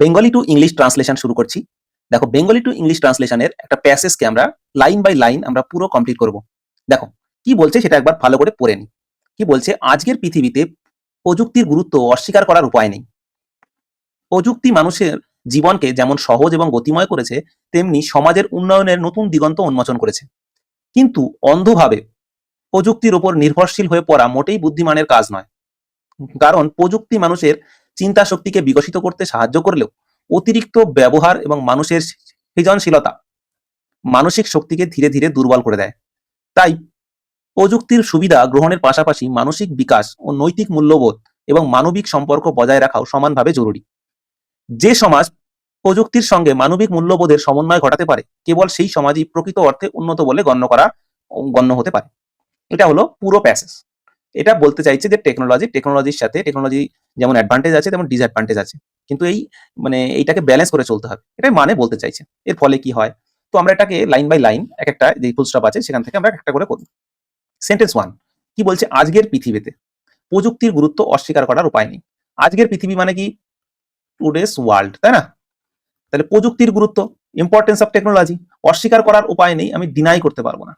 Bengali to English translation শুরু করছি। দেখো বেঙ্গলি টু ইংলিশ ট্রান্সলেশনের একটা প্যাসেজকে আমরা লাইন বাই লাইন আমরা পুরো কমপ্লিট করব। দেখো, কি বলছে সেটা একবার ভালো করে পড়ে নি। কি বলছে? আজকের পৃথিবীতে প্রযুক্তির গুরুত্ব অস্বীকার করার উপায় নেই। প্রযুক্তি মানুষের জীবনকে যেমন সহজ এবং গতিময় করেছে, তেমনি সমাজের উন্নয়নের নতুন দিগন্ত উন্মোচন করেছে। কিন্তু অন্ধভাবে প্রযুক্তির ওপর নির্ভরশীল হয়ে পড়া মোটেই বুদ্ধিমানের কাজ নয়। কারণ প্রযুক্তি মানুষের চিন্তা শক্তিকে বিকশিত করতে সাহায্য করলেও অতিরিক্ত ব্যবহার এবং মানুষের সৃজনশীলতা মানসিক শক্তিকে ধীরে ধীরে দুর্বল করে দেয়। তাই প্রযুক্তির সুবিধা গ্রহণের পাশাপাশি মানসিক বিকাশ ও নৈতিক মূল্যবোধ এবং মানবিক সম্পর্ক বজায় রাখাও সমানভাবে জরুরি। যে সমাজ প্রযুক্তির সঙ্গে মানবিক মূল্যবোধের সমন্বয় ঘটাতে পারে, কেবল সেই সমাজই প্রকৃত অর্থে উন্নত বলে গণ্য করা, গণ্য হতে পারে। এটা হলো পুরো প্যাসেজ। এটা বলতে চাইছে যে টেকনোলজি টেকনোলজির সাথে টেকনোলজি যেমন অ্যাডভান্টেজ আছে, তেমন ডিসঅ্যাডভান্টেজ আছে। কিন্তু এই মানে এইটাকে ব্যালেন্স করে চলতে হবে। এটাই মানে বলতে চাইছে। এর ফলে কি হয়? তো আমরা এটাকে লাইন বাই লাইন এক একটা যে ফুল স্টপ আছে, সেখান থেকে আমরা একটা করে করব। সেন্টেন্স ওয়ান কি বলছে? আজকের পৃথিবীতে প্রযুক্তির গুরুত্ব অস্বীকার করার উপায় নেই। আজকের পৃথিবী মানে কি? টুডেস ওয়ার্ল্ড তাই না? তাহলে প্রযুক্তির গুরুত্ব ইম্পর্টেন্স অফ টেকনোলজি অস্বীকার করার উপায় নেই, আমি ডিনাই করতে পারব না।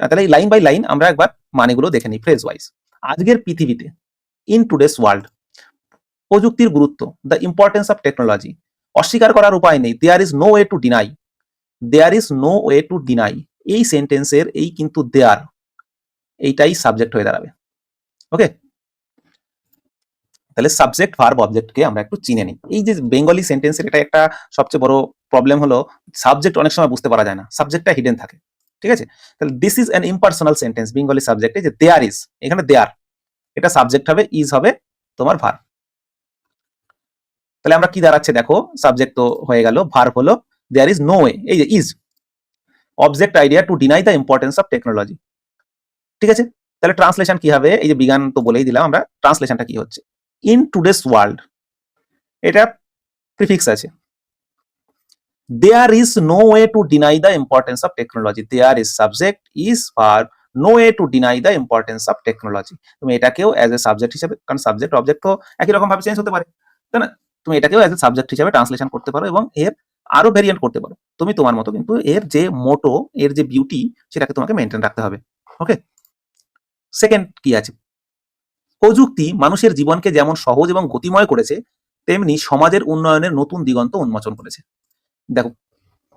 তাহলে এই লাইন বাই লাইন আমরা একবার মানেগুলো দেখে নিই ফ্রেজ ওয়াইজ আজকের পৃথিবীতে ইন টুডেস ওয়ার্ল্ড প্রযুক্তির গুরুত্ব দ্য ইম্পর্টেন্স অফ টেকনোলজি অস্বীকার করার উপায় নেই there is no way to deny there is no way to deny এই সেন্টেন্সের এই কিন্তু দেয়ার এইটাই সাবজেক্ট হয়ে দাঁড়াবে। ওকে তাহলে সাবজেক্ট ভার্ব অবজেক্টকে আমরা একটু চিনে নিই। এই যে বেঙ্গলি সেন্টেন্সের এটা একটা সবচেয়ে বড় প্রবলেম হলো সাবজেক্ট অনেক সময় বুঝতে পারা যায় না সাবজেক্টটা হিডেন থাকে। ঠিক আছে? তাহলে this is an impersonal sentence Bengali সাবজেক্টে যে দেয়ার ইজ এখানে দেয়ার এটা সাবজেক্ট হবে ইজ হবে তোমার ভার তাহলে আমরা কি দাঁড়াচ্ছে দেখো সাবজেক্ট তো হয়ে গেল ভার হলো দেয়ার ইজ নো ওয়ে এই যে is object idea to deny the importance of technology ঠিক আছে? তাহলে ট্রান্সলেশন কি হবে? এই যে বিজ্ঞান তো বলেই দিলাম আমরা ট্রান্সলেশনটা কি হচ্ছে? ইন টুডেস ওয়ার্ল্ড এটা প্রিফিক্স আছে। There is no way to deny the importance of technology there is subject is verb no way to deny the importance of technology তুমি এটাকেও অ্যাজ এ সাবজেক্ট হিসেবে, কারণ সাবজেক্ট অবজেক্ট তো একই রকম ভাবে চেঞ্জ হতে পারে, তাই না? তুমি এটাকেও অ্যাজ এ সাবজেক্ট হিসেবে ট্রান্সলেশন করতে পারো এবং এর আরও ভেরিয়েন্ট করতে পারো। তুমি তোমার মতো কিন্তু এর যে মোটো এর যে বিউটি সেটাকে তোমাকে মেনটেন রাখতে হবে ওকে সেকেন্ড কি আছে? প্রযুক্তি মানুষের জীবনকে যেমন সহজ এবং গতিময় করেছে, তেমনি সমাজের উন্নয়নের নতুন দিগন্ত উন্মোচন করেছে। দেখো,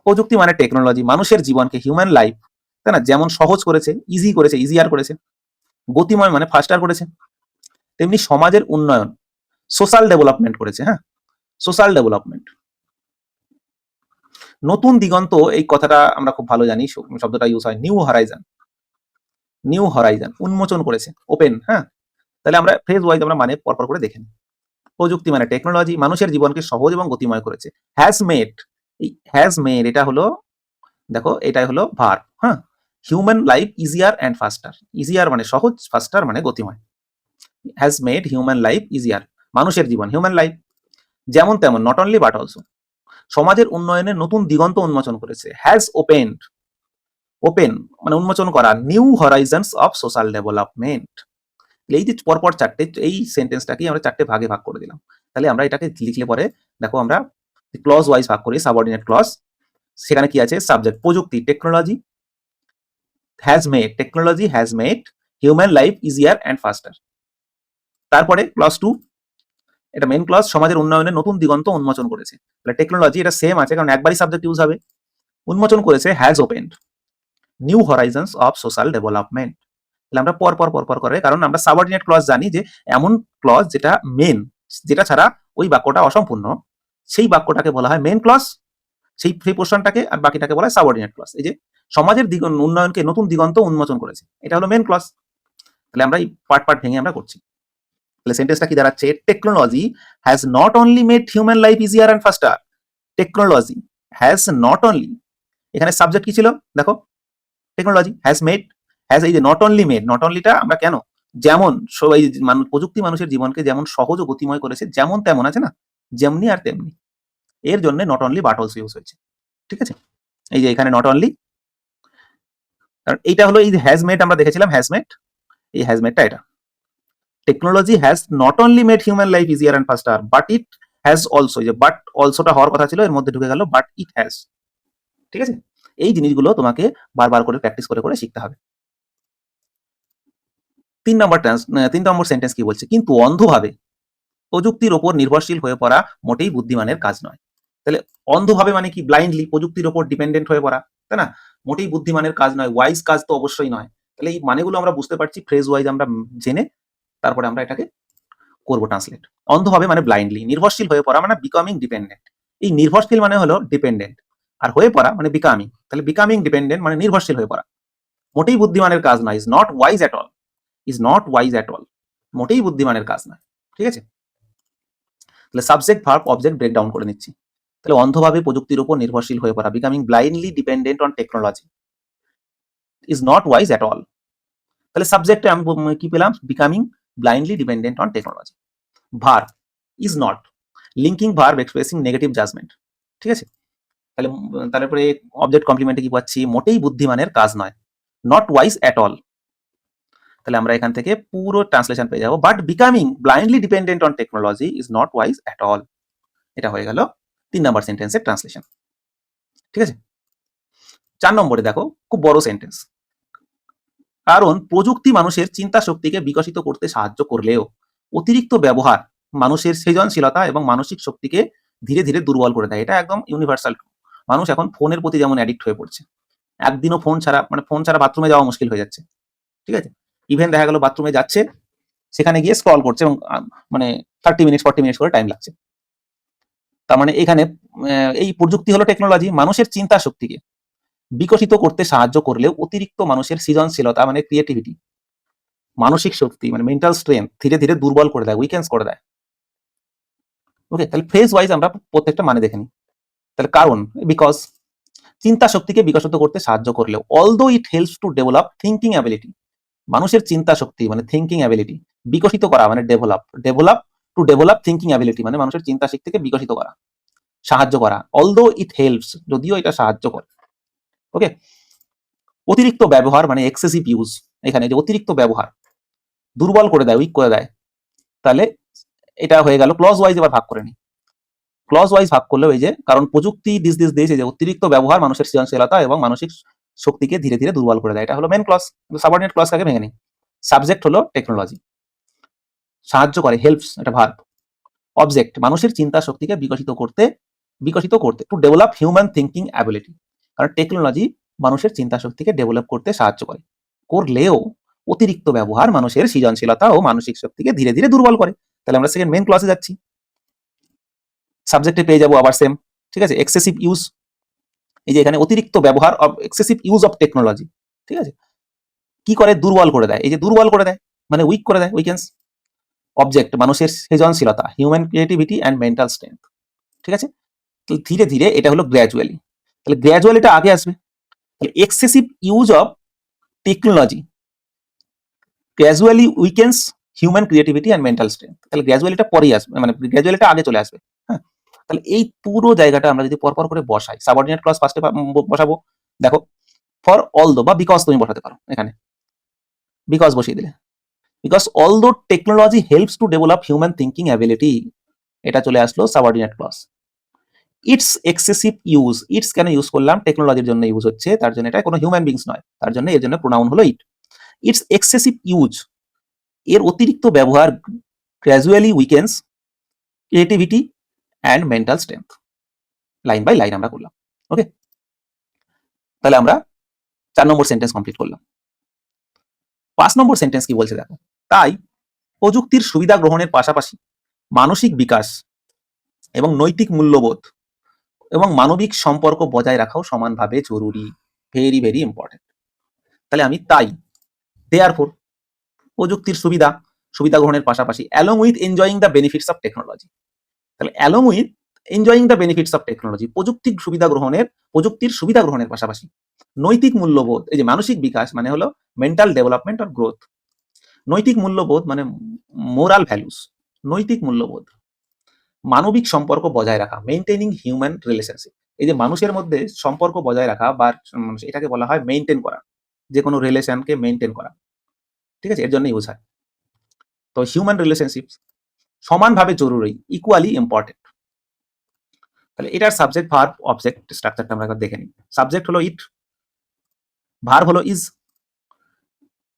প্রযুক্তি মানে টেকনোলজি মানুষের জীবনকে হিউম্যান লাইফ তাই না? যেমন সহজ করেছে ইজি করেছে ইজিয়ার করেছে। গতিময় মানে ফাস্টার করেছে। তেমনি সমাজের উন্নয়ন সোশ্যাল ডেভেলপমেন্ট করেছে হ্যাঁ? সোশ্যাল ডেভেলপমেন্ট নতুন দিগন্ত, এই কথাটা আমরা খুব ভালো জানি শব্দটা ইউজ হয় নিউ হরাইজান নিউ হরাইজান উন্মোচন করেছে ওপেন হ্যাঁ? তাহলে আমরা ফ্রেজ ওয়াইজ আমরা মানে পরপর করে দেখে নিই। প্রযুক্তি মানে টেকনোলজি মানুষের জীবনকে সহজ এবং গতিময় করেছে। হ্যাজ মেড হ্যাজ মেড এটা হলো, দেখো, এটাই হলো ভার হ্যাঁ? Human life easier and faster easier মানে সহজ ফাস্টার মানে গতিময়। Has made human life easier মানুষের জীবন হিউম্যান লাইফ যেমন তেমন নট অনলি বাট অলসো সমাজের উন্নয়নে নতুন দিগন্ত উন্মোচন করেছে। হ্যাজ ওপেন্ড ওপেন মানে উন্মোচন করা new horizons of social development এই যে পরপর চারটে, এই সেন্টেন্সটাকে আমরা চারটে ভাগে ভাগ করে দিলাম। তাহলে আমরা এটাকে লিখলে পরে, দেখো, আমরা ক্লজ ওয়াইজ ভাগ করি সাবঅর্ডিনেট ক্লজ সেখানে কি আছে? সাবজেক্ট প্রযুক্তি technology has made technology has made human life easier and faster তারপরে ক্লজ টু এটা মেন ক্লজ সমাজের উন্নয়নের নতুন দিগন্ত উন্মোচন করেছে। তাহলে টেকনোলজি এটা সেম আছে, কারণ একবারই সাবজেক্ট ইউজ হবে। উন্মোচন করেছে has opened new horizons of social development তাহলে আমরা পর পর পর পর করে, কারণ আমরা সাবঅর্ডিনেট ক্লজ জানি যে এমন ক্লজ যেটা মেন যেটা ছাড়া ওই বাক্যটা অসম্পূর্ণ। সেই বাক্যটাকে বলা হয় মেন ক্লজ সেই সেই পোর্শনটাকে আর বাকিটাকে বলা হয় সাবঅর্ডিনেট ক্লজ এই যে সমাজের দিগ, উন্নয়নকে নতুন দিগন্ত উন্মোচন করেছে, এটা হলো মেন ক্লজ তাহলে আমরা এই পার্ট পার্ট ভেঙে আমরা করছি। তাহলে সেন্টেন্সটা কি দাঁড়াচ্ছে? Technology has not only made human life easier and faster technology has not only এখানে সাবজেক্ট কি ছিল? দেখো টেকনোলজি হ্যাজ মেড হ্যাজ এই যে নট অনলি মেড নট অনলিটা আমরা কেন? যেমন সবাই মানুষ প্রযুক্তি মানুষের জীবনকে যেমন সহজ ও গতিময় করেছে, যেমন তেমন আছে না? যেমনি আর তেমনি। এর জন্য not only but also use হয়েছে, ঠিক আছে? এই যে এখানে নট অনলি কারণ এইটা হলো এই যে হ্যাজমেড আমরা দেখেছিলাম হ্যাজ মেড এই হ্যাজ মেডটা এটা technology has not only made human life easier and faster but it has also যে বাট অলসোটা হওয়ার কথা ছিল, এর মধ্যে ঢুকে গেল বাট ইট হ্যাজ ঠিক আছে? এই জিনিসগুলো তোমাকে বারবার করে প্র্যাকটিস করে করে শিখতে হবে। তিন নম্বর তিন নম্বর সেন্টেন্স কি বলছে? কিন্তু অন্ধভাবে প্রযুক্তির ওপর নির্ভরশীল হয়ে পড়া মোটেই বুদ্ধিমানের কাজ নয়। তাহলে অন্ধভাবে মানে কি ব্লাইন্ডলি প্রযুক্তির ওপর ডিপেন্ডেন্ট হয়ে পড়া, তাই না? মোটেই বুদ্ধিমানের কাজ নয় ওয়াইজ কাজ তো অবশ্যই নয়। তাহলে এই মানেগুলো আমরা বুঝতে পারছি ফ্রেজ ওয়াইজ আমরা জেনে তারপরে আমরা এটাকে করব ট্রান্সলেট অন্ধভাবে মানে ব্লাইন্ডলি নির্ভরশীল হয়ে পড়া মানে বিকামিং ডিপেন্ডেন্ট এই নির্ভরশীল মানে হলো ডিপেন্ডেন্ট আর হয়ে পড়া মানে বিকামিং তাহলে বিকামিং ডিপেন্ডেন্ট মানে নির্ভরশীল হয়ে পড়া। মোটেই বুদ্ধিমানের কাজ নয় is not wise at all is not wise at all মোটেই বুদ্ধিমানের কাজ নয়, ঠিক আছে? তাহলে সাবজেক্ট ভার্ব অবজেক্ট ব্রেকডাউন করে নিচ্ছি। তাহলে অন্ধভাবে প্রযুক্তির উপর নির্ভরশীল হয়ে পড়া becoming blindly dependent on technology is not wise at all তাহলে সাবজেক্টে আমি কি পেলাম? Becoming blindly dependent on technology verb is not linking verb expressing negative judgment ঠিক আছে? তাহলে, তারপরে অবজেক্ট কমপ্লিমেন্টে কি পাচ্ছি? মোটেই বুদ্ধিমানের কাজ নয়। নট ওয়াইজ অ্যাট অল তাহলে আমরা এখান থেকে পুরো ট্রান্সলেশন পেয়ে যাব। But becoming blindly dependent on technology is not wise at all এটা হয়ে গেল তিন নম্বর সেন্টেন্সের ট্রান্সলেশন ঠিক আছে? চার নম্বরে দেখো, খুব বড় সেন্টেন্স কারণ প্রযুক্তি মানুষের চিন্তা শক্তিকে বিকশিত করতে সাহায্য করলেও অতিরিক্ত ব্যবহার মানুষের সৃজনশীলতা এবং মানসিক শক্তিকে ধীরে ধীরে দুর্বল করে দেয়। এটা একদম ইউনিভার্সাল মানুষ এখন ফোনের প্রতি যেমন অ্যাডিক্ট হয়ে পড়ছে। একদিনও ফোন ছাড়া মানে ফোন ছাড়া বাথরুমে যাওয়া মুশকিল হয়ে যাচ্ছে। ঠিক আছে? ইভেন দেখা গেল বাথরুমে যাচ্ছে, সেখানে গিয়ে স্ক্রল করছে এবং মানে থার্টি মিনিটস ফর্টি মিনিটস করে টাইম লাগছে। তার মানে এখানে এই প্রযুক্তি হলো টেকনোলজি মানুষের চিন্তা শক্তিকে বিকশিত করতে সাহায্য করলেও অতিরিক্ত মানুষের সৃজনশীলতা মানে ক্রিয়েটিভিটি মানসিক শক্তি মানে মেন্টাল স্ট্রেংথ ধীরে ধীরে দুর্বল করে দেয় উইকেন্স করে দেয়। ওকে তাহলে ফ্রেজ ওয়াইজ আমরা প্রত্যেকটা মানে দেখে নিই। তাহলে কারণ বিকজ চিন্তা শক্তিকে বিকশিত করতে সাহায্য করলেও although it helps to develop thinking ability মানুষের চিন্তা শক্তি মানে থিঙ্কিং অ্যাবিলিটি বিকশিত করা মানে develop develop to develop thinking ability মানে মানুষের চিন্তা শক্তিকে বিকশিত করা, সাহায্য করা অলদো ইট হেল্পস যদিও এটা সাহায্য করে। ওকে অতিরিক্ত ব্যবহার মানে এক্সেসিভ ইউজ এখানে যে অতিরিক্ত ব্যবহার, দুর্বল করে দেয় উইক করে দেয়, তাহলে এটা হয়ে গেল ক্লজ ওয়াইজ এবার ভাগ করে নি। ক্লজ ওয়াইজ ভাগ করলেও ওই যে, কারণ প্রযুক্তি দিস দিস এই যে অতিরিক্ত ব্যবহার মানুষের সৃজনশীলতা এবং মানসিক শক্তিকে ধীরে ধীরে দুর্বল করে দেয়। এটা হলো মেন ক্লজ সাবঅর্ডিনেট ক্লজ কাকে ভেঙে নেই সাবজেক্ট হলো টেকনোলজি সাহায্য করে হেল্পস এটা ভার্ব অবজেক্ট মানুষের চিন্তা শক্তিকে বিকশিত করতে বিকশিত করতে to develop human thinking ability কারণ টেকনোলজি মানুষের চিন্তা শক্তিকে ডেভেলপ করতে সাহায্য করে, করলেও অতিরিক্ত ব্যবহার মানুষের সৃজনশীলতা ও মানসিক শক্তিকে ধীরে ধীরে দুর্বল করে, তাহলে আমরা সেকেন্ড মেন ক্লাসে যাচ্ছি সাবজেক্টে পেয়ে যাব আবার সেম ঠিক আছে এক্সেসিভ ইউজ এই যে এখানে অতিরিক্ত ব্যবহার of excessive use of technology ঠিক আছে, কি করে? দুর্বল করে দেয়, এই যে দুর্বল করে দেয় মানে উইক করে দেয় উইকেন্স অবজেক্ট মানুষের সৃজনশীলতা human creativity and mental strength ঠিক আছে? তাহলে ধীরে ধীরে এটা হলো গ্র্যাজুয়ালি তাহলে গ্র্যাজুয়ালিটা আগে আসবে। তাহলে excessive use of technology gradually weakens human creativity and mental strength তাহলে গ্র্যাজুয়ালিটা পরেই আসবে মানে গ্র্যাজুয়ালিটা আগে চলে আসবে হ্যাঁ? তাহলে এই পুরো জায়গাটা আমরা যদি পরপর করে বসাই সাবঅর্ডিনেট ক্লজ ফার্স্টে বসাবো। দেখো ফর অল দো বা বিকজ তুমি বসাতে পারো এখানে। বিকজ বসিয়ে দিলে। Because although technology helps to develop human thinking ability এটা চলে আসলো subordinate clause it's excessive use it's কেন ইউজ করলাম? টেকনোলজির জন্য ইউজ হচ্ছে, তার জন্য এটা কোনো হিউম্যান বিংস নয়, তার জন্য এর জন্য প্রোনাউন হলো ইট ইটস এক্সেসিভ ইউজ এর অতিরিক্ত ব্যবহার gradually weakens creativity and mental strength line by line আমরা করলাম ওকে তাহলে আমরা চার নম্বর সেন্টেন্স কমপ্লিট করলাম। পাঁচ নম্বর সেন্টেন্স কি বলছে দেখো? তাই প্রযুক্তির সুবিধা গ্রহণের পাশাপাশি মানসিক বিকাশ এবং নৈতিক মূল্যবোধ এবং মানবিক সম্পর্ক বজায় রাখাও সমানভাবে জরুরি ভেরি ভেরি ইম্পর্টেন্ট তাহলে আমি তাই দেয়ার ফোর প্রযুক্তির সুবিধা সুবিধা গ্রহণের পাশাপাশি along with enjoying the benefits of technology তাহলে along with enjoying the benefits of technology প্রযুক্তির সুবিধা গ্রহণের, প্রযুক্তির সুবিধা গ্রহণের পাশাপাশি নৈতিক মূল্যবোধ, এই যে মানসিক বিকাশ মানে হলো মেন্টাল ডেভেলপমেন্ট অর গ্রোথ নৈতিক মূল্যবোধ মানে মোরাল ভ্যালুস নৈতিক মূল্যবোধ। মানবিক সম্পর্ক বজায় রাখা মেনটেনিং হিউম্যান রিলেশনশিপ এই যে মানুষের মধ্যে সম্পর্ক বজায় রাখা বা উম, এটাকে বলা হয় মেনটেন করা যে কোনো রিলেশনকে মেনটেন করা। ঠিক আছে? এর জন্য ইউজ হয় তো হিউম্যান রিলেশনশিপ সমানভাবে জরুরি ইকুয়ালি ইম্পর্টেন্ট তাহলে এটার সাবজেক্ট ভার্ব অবজেক্ট স্ট্রাকচারটা আমরা দেখে নিই। সাবজেক্ট হলো ইট ভার্ব হলো ইজ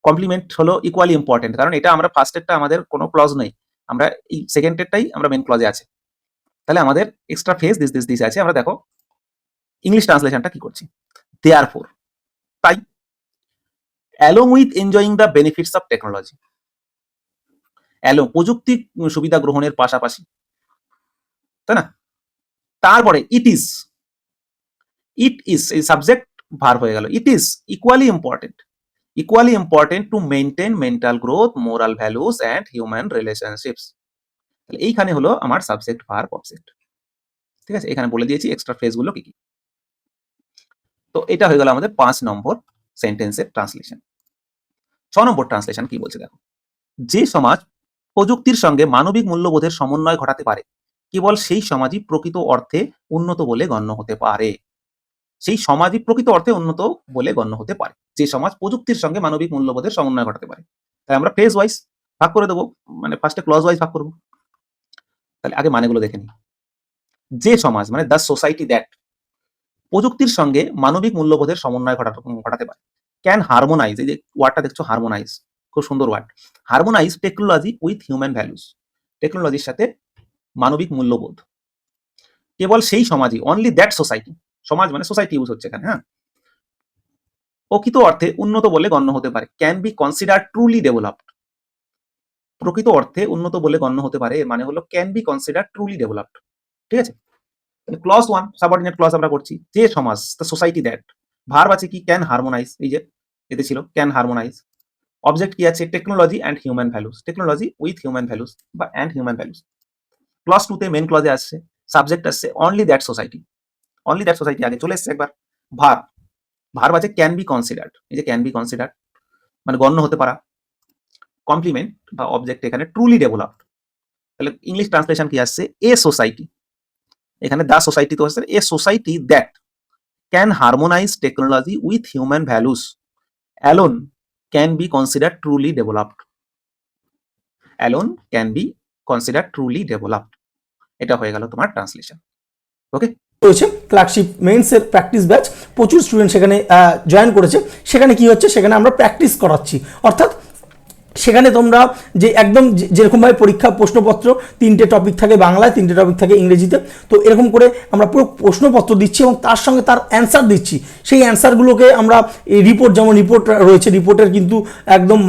কমপ্লিমেন্ট হলো ইকুয়ালি ইম্পর্টেন্ট কারণ এটা আমরা ফার্স্টেরটা আমাদের কোনো ক্লজ নেই। আমরা এই সেকেন্ডেরটাই আমরা মেন ক্লজে আছে। তাহলে আমাদের extra phase this this this আছে। আমরা দেখো ইংলিশ ট্রান্সলেশনটা কি করছি? দেয়ার ফোর তাই along with enjoying the benefits of technology aloe প্রযুক্তি সুবিধা গ্রহণের পাশাপাশি, তাই না? তারপরে ইট ইজ ইট ইজ এই সাবজেক্ট ভার হয়ে গেল। It is equally important important to maintain mental growth moral values and human relationships তাহলে এইখানে হলো আমার সাবজেক্ট ভার অবজেক্ট ঠিক আছে? এখানে বলে দিয়েছি এক্সট্রা ফ্রেজগুলো কি কি? তো এটা হয়ে গেল আমাদের পাঁচ নম্বর সেন্টেন্সের ট্রান্সলেশন ছ নম্বর ট্রান্সলেশন কি বলছে দেখো? যে সমাজ প্রযুক্তির সঙ্গে মানবিক মূল্যবোধের সমন্বয় ঘটাতে পারে, কেবল সেই সমাজই প্রকৃত অর্থে উন্নত বলে গণ্য হতে পারে। সেই সমাজই প্রকৃত অর্থে উন্নত বলে গণ্য হতে পারে। যে সমাজ প্রযুক্তির সঙ্গে মানবিক মূল্যবোধের সমন্বয় ঘটাতে পারে। তাই আমরা ফ্রেজ ওয়াইজ ভাগ করে দেবো মানে ফার্স্টে ক্লজ ওয়াইজ ভাগ করব। তাহলে আগে মানেগুলো দেখে নিই। যে সমাজ মানে দ্য সোসাইটি দ্যাট প্রযুক্তির সঙ্গে মানবিক মূল্যবোধের সমন্বয় ঘটাতে ঘটাতে পারে। ক্যান হারমোনাইজ এই যে ওয়ার্ডটা দেখছ হারমোনাইজ খুব সুন্দর word harmonize technology with human values টেকনোলজির সাথে মানবিক মূল্যবোধ। কেবল সেই সমাজই অনলি দ্যাট সোসাইটি সমাজ মানে সোসাইটি ইউজ হচ্ছে এখানে হ্যাঁ? প্রকৃত অর্থে উন্নত বলে গণ্য হতে পারে can be consider truly developed প্রকৃত অর্থে উন্নত বলে গণ্য হতে পারে মানে হলো can be consider truly developed ঠিক আছে? ক্লস ওয়ান সাবঅর্ডিনেট ক্লস আমরা করছি, যে সমাজ দ্য সোসাইটি দ্যাট ভার্ব আছে কি? ক্যান হারমোনাইজ এই যে, এতে ছিল ক্যান হারমোনাইজ অবজেক্ট কি আছে? Technology and human values technology with human values বা অ্যান্ড হিউম্যান ভ্যালুস ক্লস টুতে মেন ক্লজে আসছে সাবজেক্ট আসছে only that society only that society আগে চলে এসছে একবার। ভার। ভার আছে ক্যান বি কনসিডার্ড এই যে ক্যান বি কনসিডার্ড মানে গণ্য হতে পারা। কমপ্লিমেন্ট বা অবজেক্ট এখানে ট্রুলি ডেভেলপড তাহলে ইংলিশ ট্রান্সলেশন কি আসছে? এ সোসাইটি এখানে দা সোসাইটি তো আসছে। A society that can harmonize technology with human values alone can be consider truly developed alone can be consider truly developed এটা হয়ে গেল তোমার ট্রান্সলেশন ওকে রয়েছে ক্লার্কশিপ মেন্সের প্র্যাকটিস ব্যাচ প্রচুর স্টুডেন্ট সেখানে জয়েন করেছে। সেখানে কি হচ্ছে? সেখানে আমরা প্র্যাকটিস করাচ্ছি। অর্থাৎ সেখানে তোমরা যে একদম যেরকমভাবে পরীক্ষা প্রশ্নপত্র, তিনটে টপিক থাকে বাংলায়, তিনটে টপিক থাকে ইংরেজিতে। তো এরকম করে আমরা পুরো প্রশ্নপত্র দিচ্ছি এবং তার সঙ্গে তার অ্যান্সার দিচ্ছি। সেই অ্যান্সারগুলোকে আমরা এই রিপোর্ট যেমন রিপোর্ট রয়েছে রিপোর্টের কিন্তু একদম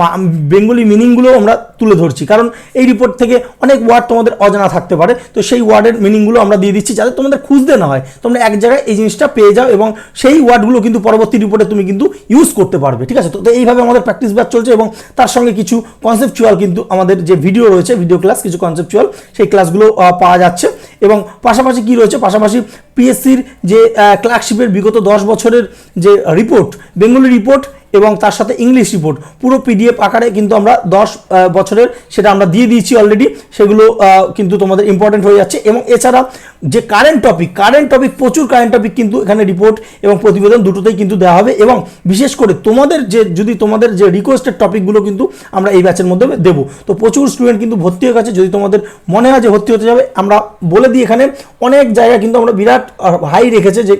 বেঙ্গলি মিনিংগুলো আমরা তুলে ধরছি। কারণ এই রিপোর্ট থেকে অনেক ওয়ার্ড তোমাদের অজানা থাকতে পারে। তো সেই ওয়ার্ডের মিনিংগুলো আমরা দিয়ে দিচ্ছি যাতে তোমাদের খুঁজতে না হয়। তোমরা এক জায়গায় এই জিনিসটা পেয়ে যাও এবং সেই ওয়ার্ডগুলো কিন্তু পরবর্তী রিপোর্টে তুমি কিন্তু ইউজ করতে পারবে। ঠিক আছে? তো এইভাবে আমাদের প্র্যাকটিস ব্যাচ চলছে এবং তার সঙ্গে কিছু কনসেপচুয়াল কিন্তু আমাদের যে ভিডিও রয়েছে ভিডিও ক্লাস কিছু কনসেপচুয়াল সেই ক্লাসগুলো পাওয়া যাচ্ছে। এবং পাশাপাশি কি রয়েছে? পাশাপাশি পিএসসির যে ক্লার্কশিপের বিগত দশ বছরের যে রিপোর্ট বেঙ্গলি রিপোর্ট এবং তার সাথে ইংলিশ রিপোর্ট পুরো পিডিএফ আকারে কিন্তু আমরা দশ বছরের সেটা আমরা দিয়ে দিয়েছি অলরেডি সেগুলো কিন্তু তোমাদের ইম্পর্টেন্ট হয়ে যাচ্ছে। এবং এছাড়া যে কারেন্ট টপিক কারেন্ট টপিক প্রচুর কারেন্ট টপিক কিন্তু এখানে রিপোর্ট এবং প্রতিবেদন দুটোতেই কিন্তু দেওয়া হবে এবং বিশেষ করে তোমাদের যে, যদি তোমাদের যে রিকোয়েস্টেড টপিকগুলো কিন্তু আমরা এই ব্যাচের মধ্যে দেবো। তো প্রচুর স্টুডেন্ট কিন্তু ভর্তি হয়ে গেছে, যদি তোমাদের মনে হয় যে ভর্তি হতে যাবে, আমরা বলে দিই এখানে, অনেক জায়গা কিন্তু আমরা বিরাট হাই রেখেছে যে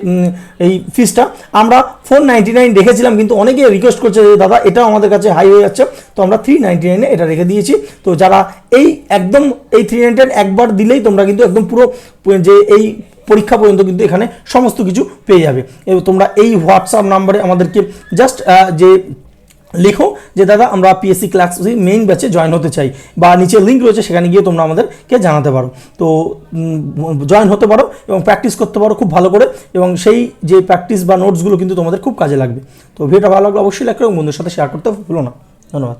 এই ফিসটা আমরা ফোর নাইনটি নাইন রেখেছিলাম কিন্তু অনেকে রিকোয়েস্ট করছে যে, দাদা, এটাও আমাদের কাছে হাই হয়ে যাচ্ছে। তো আমরা থ্রি নাইনটি নাইনে এটা রেখে দিয়েছি। তো যারা এই একদম, এই থ্রি নাইনটি একবার দিলেই তোমরা কিন্তু একদম পুরো যে এই পরীক্ষা পর্যন্ত কিন্তু এখানে সমস্ত কিছু পেয়ে যাবে। তোমরা এই হোয়াটসঅ্যাপ নাম্বারে আমাদেরকে জাস্ট যে লেখো যে, দাদা, আমরা পিএসসি ক্লাস মেইন ব্যাচে জয়েন হতে চাই বা নিচে লিঙ্ক রয়েছে সেখানে গিয়ে তোমরা আমাদেরকে জানাতে পারো। তো জয়েন হতে পারো এবং প্র্যাকটিস করতে পারো খুব ভালো করে এবং সেই যে প্র্যাকটিস বা নোটসগুলো কিন্তু তোমাদের খুব কাজে লাগবে। তো ভিডিওটা ভালো লাগলে অবশ্যই করো এবং বন্ধুদের সাথে শেয়ার করতে ভুলো না। ধন্যবাদ।